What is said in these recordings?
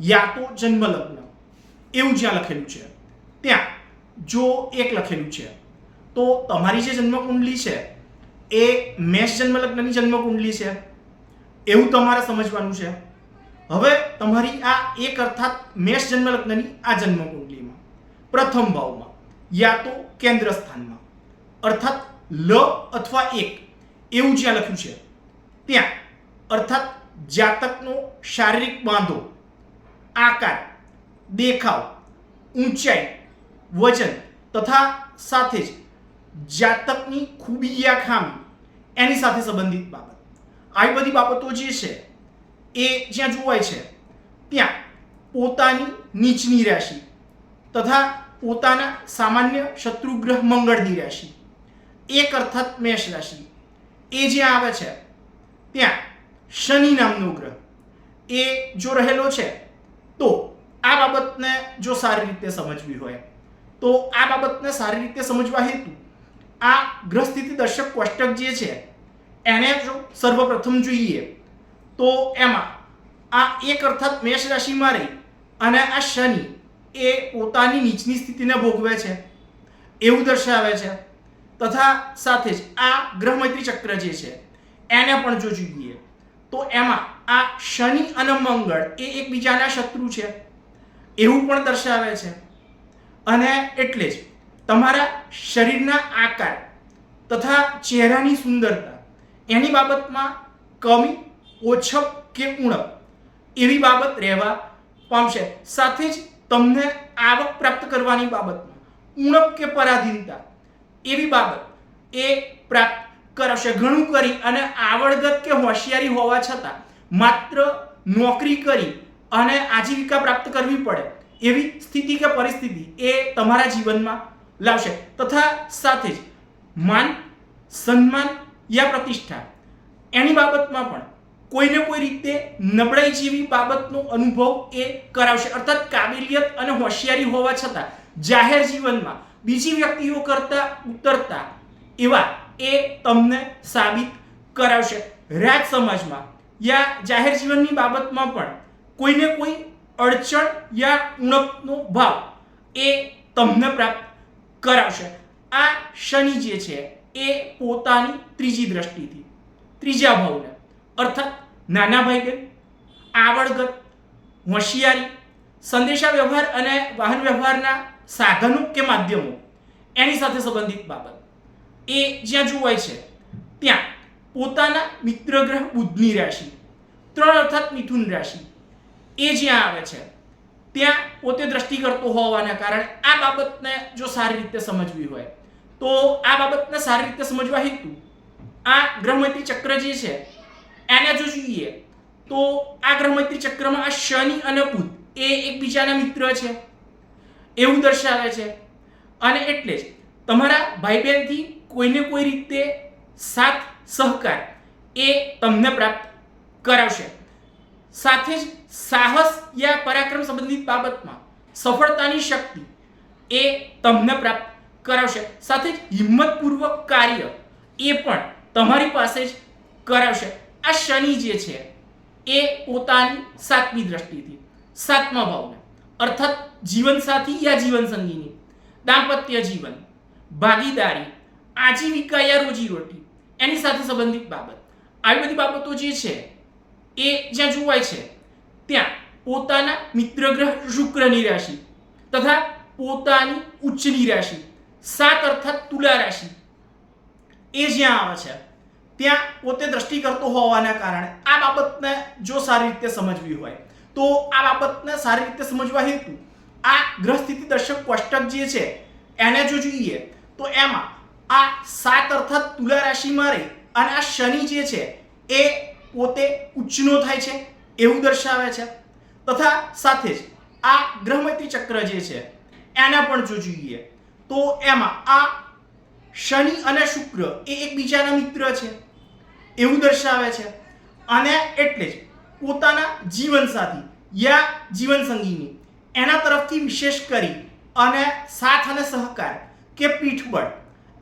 યા તો જન્મ લગ્ન એવું જ્યાં લખેલું છે. ત્યાં. જો એક લખેલું છે, તો તમારી જે જન્મ કુંડલી છે, એ મેષ જન્મ લગ્નની જન્મ કુંડલી છે. એવું તમારે સમજવાનું છે. હવે તમારી આ એક અર્થાત મેષ જન્મ લગ્નની આ જન્મ કુંડલીમાં પ્રથમ ભાવમાં, યા તો કેન્દ્ર સ્થાનમાં અર્થાત લ અથવા એક. એવું જ્યાં લખ્યું છે. ત્યાં. અર્થાત જાતકનો શારીરિક બાંધો. આકાર, દેખાવ, ઊંચાઈ, વજન તથા સાથે જ જાતકની ખૂબી યા ખામી, એની સાથે સંબંધિત બાબત. આવી બધી બાબતો જે છે, એ જ્યાં જોવાય છે, ત્યાં પોતાની નીચની રાશિ તથા પોતાના સામાન્ય શત્રુગ્રહ મંગળની રાશિ, એક અર્થાત મેષ રાશિ. એ જ્યાં આવે છે, ત્યાં શનિ નામનો ગ્રહ, એ જો રહેલો છે તો આ બાબતને જો સારી રીતે સમજવી હોય, તો આ બાબતને સારી રીતે સમજવા હેતુ, આ ગ્રહસ્થિતિ દર્શક કોષ્ટક જે છે, એને જો સર્વપ્રથમ જોઈએ, તો એમાં આ એક અર્થાત મેષ રાશિમાં રહી અને આ શનિ એ પોતાની નીચની સ્થિતિને ભોગવે છે, એવું દર્શાવે છે. તથા સાથે જ આ ગ્રહ મૈત્રી ચક્ર જે છે, એને પણ જો જોઈએ, તો એમાં આ શનિ અને મંગળ એ એકબીજાના શત્રુ છે. એવું પણ દર્શાવે છે. અને એટલે જ તમારા શરીરના આકાર તથા ચહેરાની સુંદરતા એની બાબતમાં કમી, ઓછપ કે ઉણપ એવી બાબત રહેવા પામશે. સાથે જ તમને આવક પ્રાપ્ત કરવાની બાબતમાં ઉણપ કે પરાધીનતા એવી બાબત એ પ્રાપ્ત કરશે. ઘણું કરી અને આવડગત કે હોશિયારી હોવા છતાં માત્ર નોકરી કરી અને આજીવિકા પ્રાપ્ત કરવી પડે એવી સ્થિતિ કે પરિસ્થિતિ એ તમારા જીવનમાં લાવશે. તથા સાથે જ માન, સન્માન યા પ્રતિષ્ઠા એની બાબતમાં પણ કોઈને કોઈ રીતે નબળાઈ જેવી બાબતનો અનુભવ એ કરાવશે. અર્થાત કાબિલિયત અને હોશિયારી હોવા છતાં જાહેર જીવનમાં બીજી વ્યક્તિઓ કરતા ઉતરતા એવા એ તમને સાબિત કરાવશે. રાજ સમાજમાં યા જાહેર જીવનની બાબતમાં પણ કોઈને કોઈ અડચણ યા ઉણપનો ભાવ એ તમને પ્રાપ્ત કરાવશે. આ શનિ જે છે એ પોતાની ત્રીજી દ્રષ્ટિથી, ત્રીજા ભાવને, અર્થાત નાના ભાઈ બહેન આવડગત હોશિયારી સંદેશા વ્યવહાર અને વાહન વ્યવહારના સાધનો કે માધ્યમો એની સાથે સંબંધિત બાબત. એ જ્યાં જોવાય છે, ત્યાં પોતાના મિત્ર ગ્રહ બુધની રાશિ, ત્રણ અર્થાત મિથુન રાશિ. એ જ્યાં આવે છે, ત્યાં પોતે દ્રષ્ટિ કરતો હોવાના કારણે આ બાબતને જો સારી રીતે સમજવી હોય, તો આ બાબતને સારી રીતે સમજવા હેતુ, આ ગ્રહમૈત્રી ચક્ર જે છે, એને જો જોઈએ, તો આ ગ્રહમૈત્રી ચક્રમાં આ શનિ અને બુધ એ એકબીજાના મિત્ર છે. એવું દર્શાવે છે. અને એટલે જ તમારા ભાઈ બહેનથી કોઈને કોઈ રીતે સાથ સહકાર એ તમને પ્રાપ્ત કરાવશે. સાથે જ સાહસ યા પરાક્રમ સંબંધિત બાબતમાં સફળતાની શક્તિ એ તમને પ્રાપ્ત કરાવશે. સાથે જ હિંમતપૂર્વક કાર્ય એ પણ તમારી પાસે જ કરાવશે. આ શનિ જે છે એ પોતાની સાતમી દ્રષ્ટિથી સાતમા ભાવને. અર્થાત જીવનસાથી યા જીવનસંગીની. દાંપત્ય જીવન, ભાગીદારી, આજીવિકા યા રોજીરોટી. એની સાથે સંબંધિત બાબત. આવી બધી બાબતો જે છે, એ જ્યાં જોવાય છે, ત્યાં પોતાના મિત્ર ગ્રહ શુક્રની રાશિ તથા પોતાની ઉચ્ચની રાશિ, સાત અર્થાત તુલા રાશિ, એ જ્યાં આવે છે, ત્યાં પોતે દ્રષ્ટિ કરતો હોવાના કારણે આ બાબતને જો સારી રીતે સમજવી હોય, તો આ બાબતને સારી રીતે સમજવા હેતુ આ ગ્રહ સ્થિતિ દર્શક કોષ્ટક જે છે, એને જો જોઈએ, તો એમાં આ સાત અર્થાત તુલા રાશિમાં રહી અને આ શનિ જે છે એ પોતે ઉચ્ચનો થાય છે, એવું દર્શાવે છે. તથા સાથે જ આ ગ્રહમૈત્રી ચક્ર જે છે, એના પણ જો જોઈએ, તો એમાં આ શનિ અને શુક્ર એ એકબીજાના મિત્ર છે, એવું દર્શાવે છે. અને એટલે જ પોતાના જીવનસાથી યા જીવનસંગીની એના તરફથી વિશેષ કરી અને સાથ અને સહકાર કે પીઠબળ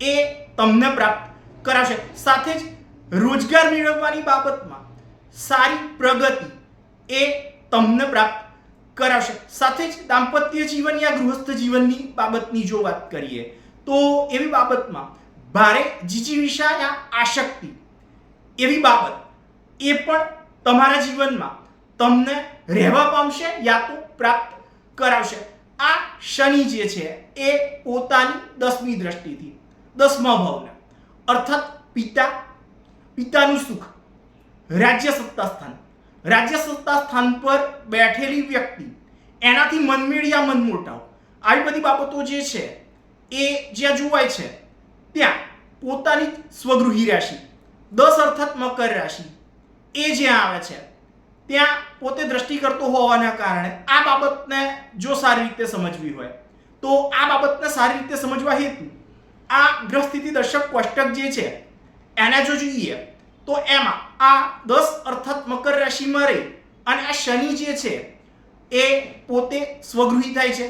એ તમને પ્રાપ્ત કરાશે. સાથે જ રોજગાર મેળવવાની બાબતમાં સારી પ્રગતિ એ તમને પ્રાપ્ત કરાશે. સાથે જ દાંપત્ય જીવન યા ગૃહસ્થ જીવનની બાબતની જો વાત કરીએ, તો એવી બાબતમાં ભારે જીજીવિષા યા આશક્તિ એવી બાબત એ પણ તમારા જીવનમાં તમને રહેવા પામશે યા તો પ્રાપ્ત કરાવશે. આ શનિ જે છે, એ પોતાની દસમી દ્રષ્ટિથી દસમા ભાવને. અર્થાત પિતા, પિતાનું સુખ. રાજ્ય સત્તા સ્થાન રાજ્ય સત્તા સ્થાન પર બેઠેલી વ્યક્તિ, એનાથી મનમેળિયા મનમોટાવ. આવી બધી બાબતો જે છે, એ જ્યાં જોવાય છે, ત્યાં પોતાની સ્વગૃહી રાશિ, દસ અર્થાત મકર રાશિ, એ જ્યાં આવે છે, ત્યાં પોતે દ્રષ્ટિ કરતો હોવાના કારણે આ બાબતને જો સારી રીતે સમજવી હોય, તો આ બાબતને સારી રીતે સમજવા હેતુ આ ગ્રહ સ્થિતિ દર્શક કોષ્ટક જે છે, એને જો જોઈએ, તો એમાં આ દસ અર્થાત મકર રાશિમાં રહી અને આ શનિ જે છે, એ પોતે સ્વગૃહી થાય છે,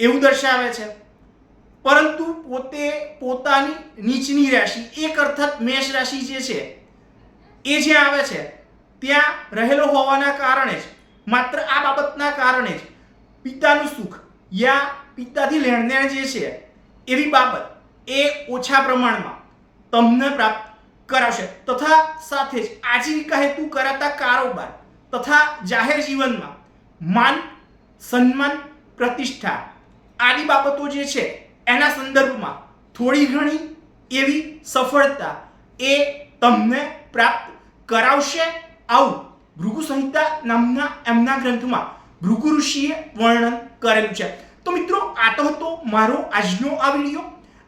એવું દર્શાવે છે. પરંતુ પોતે પોતાની નીચની રાશિ, એક અર્થાત મેષ રાશિ જે છે, એ જે આવે છે, ત્યાં રહેલો હોવાના કારણે જ, માત્ર આ બાબતના કારણે જ, પિતાનું સુખ યા પિતાથી લેણદેણ જે છે, એવી બાબત એ ઓછા પ્રમાણમાં તમને પ્રાપ્ત કરાવશે. તથા સાથે જ આજીવિકા હેતુ કરાતા કારોબાર તથા જાહેર જીવનમાં માન, સન્માન, પ્રતિષ્ઠા આદિ બાબતો જે છે એના સંદર્ભમાં થોડી ઘણી એવી સફળતા એ તમને પ્રાપ્ત કરાવશે. આવું ભૃગુ સંહિતા નામના એમના ગ્રંથમાં ભૃગુ ઋષિએ વર્ણન કરેલું છે. તો મિત્રો, આ તો હતો મારો આજનો આ વીડિયો.